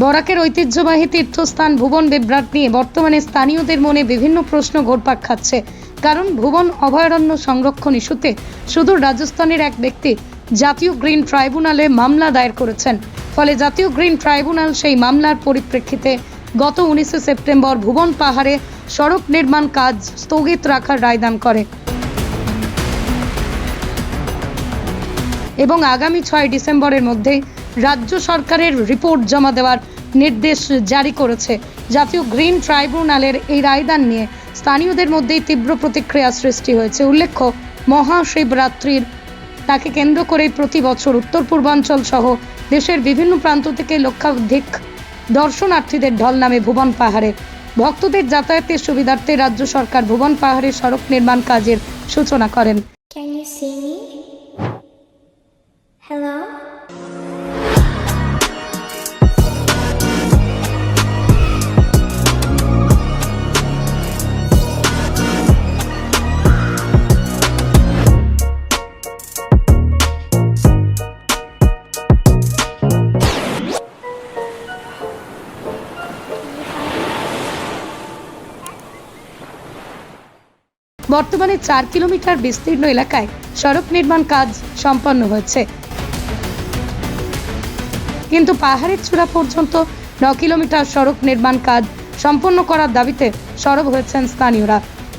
বরাকের ঐতিহ্যবাহী তীর্থস্থান ভুবন বিভ্রাট নিয়ে বর্তমানে স্থানীয়দের মনে বিভিন্ন প্রশ্ন ঘোরপাক খাচ্ছে। কারণ ভুবন অভয়ারণ্য সংরক্ষণ ইস্যুতে সুদূর রাজস্থানের এক ব্যক্তি জাতীয় গ্রিন ট্রাইব্যুনালে মামলা দায়ের করেছেন। ফলে জাতীয় গ্রিন ট্রাইব্যুনাল সেই মামলার পরিপ্রেক্ষিতে গত উনিশে সেপ্টেম্বর ভুবন পাহাড়ে সড়ক নির্মাণ কাজ স্থগিত রাখার রায়দান করে। এবং আগামী ছয় ডিসেম্বরের মধ্যে রাজ্য সরকারের রিপোর্ট জমা দেওয়ার নির্দেশ জারি করেছে জাতীয় গ্রিন ট্রাইব্যুনালের এই রায়দান নিয়ে স্থানীয়দের মধ্যেই তীব্র প্রতিক্রিয়া সৃষ্টি হয়েছে উল্লেখ্য, মহাশিবরাত্রির তাকে কেন্দ্র করেই প্রতি বছর উত্তর পূর্বাঞ্চল সহ দেশের বিভিন্ন প্রান্ত থেকে লক্ষাধিক দর্শনার্থীদের ঢল নামে ভুবন পাহাড়ে ভক্তদের যাতায়াতের সুবিধার্থে রাজ্য সরকার ভুবন পাহাড়ে সড়ক নির্মাণ কাজের সূচনা করেন Can you see me? Hello? বর্তমানে চার কিলোমিটার বিস্তীর্ণ এলাকায় সড়ক নির্মাণ কাজ সম্পন্ন হয়েছে। কিন্তু পাহাড়ের চূড়া পর্যন্ত ন কিলোমিটার সড়ক নির্মাণ কাজ সম্পন্ন করার দাবিতে সরব হয়েছেন স্থানীয়রা।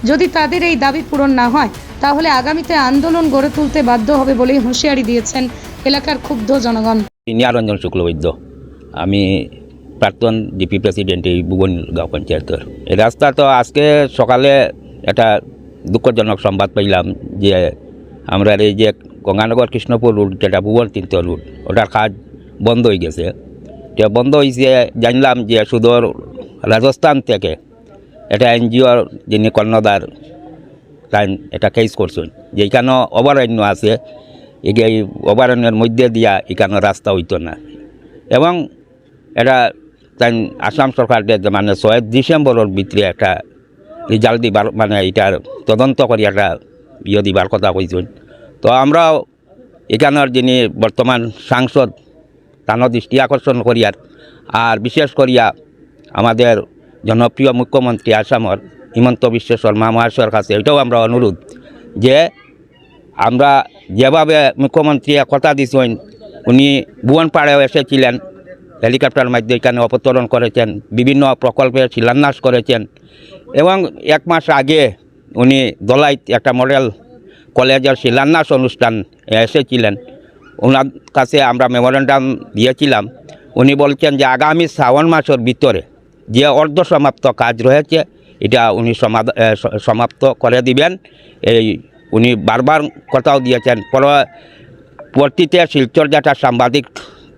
যদি তাদের এই দাবি পূরণ না হয়, তাহলে আগামীতে আন্দোলন গড়ে তুলতে বাধ্য হবে বলেই হুঁশিয়ারি দিয়েছেন এলাকার ক্ষুব্ধ জনগণ। নিয়ারঞ্জন শুক্লবৈদ্য। আমি প্রাক্তন ডিপি প্রেসিডেন্ট এই ভুবনগাঁও পঞ্চায়েতের। এই রাস্তা তো আজকে সকালে একটা দুঃখজনক সংবাদ পাইলাম যে আমরা এই যে গঙ্গানগর কৃষ্ণপুর রুট, যেটা ভুবন তিনট রুট, ওটার কাজ বন্ধ হয়ে গেছে। তো বন্ধ হয়েছে জানলাম যে সুদূর রাজস্থান থেকে এটা এনজিওর যিনি কর্ণদার তাই এটা কেস করছেন, যে এখানে অভয়ারণ্য আছে এই অভয়ারণ্যের মধ্যে দিয়া এখানে রাস্তা হইতো না। এবং এটা তাই আসাম সরকার মানে ছয় ডিসেম্বরের ভিতরে একটা রেজাল্ট দিবার মানে এটার তদন্ত করি একটা ইয়ে দিবার কথা কইছেন। তো আমরাও এখানের যিনি বর্তমান সাংসদ তানোর দৃষ্টি আকর্ষণ করিয়ার আর বিশেষ করিয়া আমাদের জনপ্রিয় মুখ্যমন্ত্রী আসামর হিমন্ত বিশ্ব শর্মা মহাশয়ের কাছে এটাও আমরা অনুরোধ যে আমরা যেভাবে মুখ্যমন্ত্রী কথা দিয়েছেন উনি ভুবনপাড়াও এসেছিলেন, হেলিকপ্টার মাধ্যমে এখানে অবতরণ করেছেন, বিভিন্ন প্রকল্পের শিলান্যাস করেছেন। এবং এক মাস আগে উনি দলাইত একটা মডেল কলেজের শিলান্যাস অনুষ্ঠান এসেছিলেন। ওনার কাছে আমরা মেমোরেন্ডাম দিয়েছিলাম। উনি বলছেন যে আগামী শ্রাবণ মাসের ভিতরে যে অর্ধ সমাপ্ত কাজ রয়েছে, এটা উনি সমাপ্ত করে দিবেন। এই উনি বারবার কথাও দিয়েছেন। পর- পরবর্তীতে শিলচর সাংবাদিক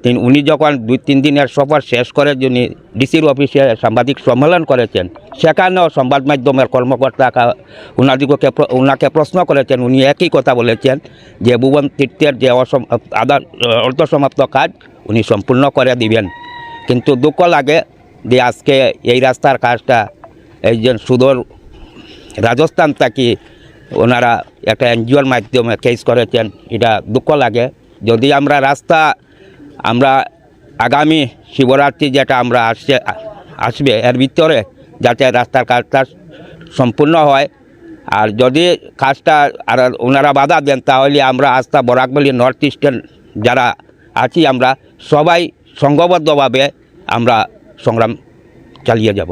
তিন উনি যখন দুই তিন দিনের সফর শেষ করে যিনি ডিসির অফিসে সাংবাদিক সম্মেলন করেছেন, সেখানেও সংবাদ মাধ্যমের কর্মকর্তা কা- ওনাকে প্রশ্ন করেছেন, উনি একই কথা বলেছেন যে ভুবন তীর্থের যে অসম, আদা, অর্ধসমাপ্ত কাজ উনি সম্পূর্ণ করে দিবেন। কিন্তু দুঃখ লাগে যে আজকে এই রাস্তার কাজটা যে সুদূর রাজস্থান থেকে ওনারা একটা এনজিওর মাধ্যমে কেস করেছেন, এটা দুঃখ লাগে। যদি আমরা রাস্তা আমরা আগামী শিবরাত্রি যেটা আমরা আসছে, আসবে, এর ভিতরে যাতে রাস্তার কাজটা সম্পূর্ণ হয়। আর যদি কাজটা আর ওনারা বাধা দেন, তাহলে আমরা আস্থা বরাকবলি নর্থ ইস্টের যারা আছি আমরা সবাই সংঘবদ্ধভাবে আমরা সংগ্রাম চালিয়ে যাব।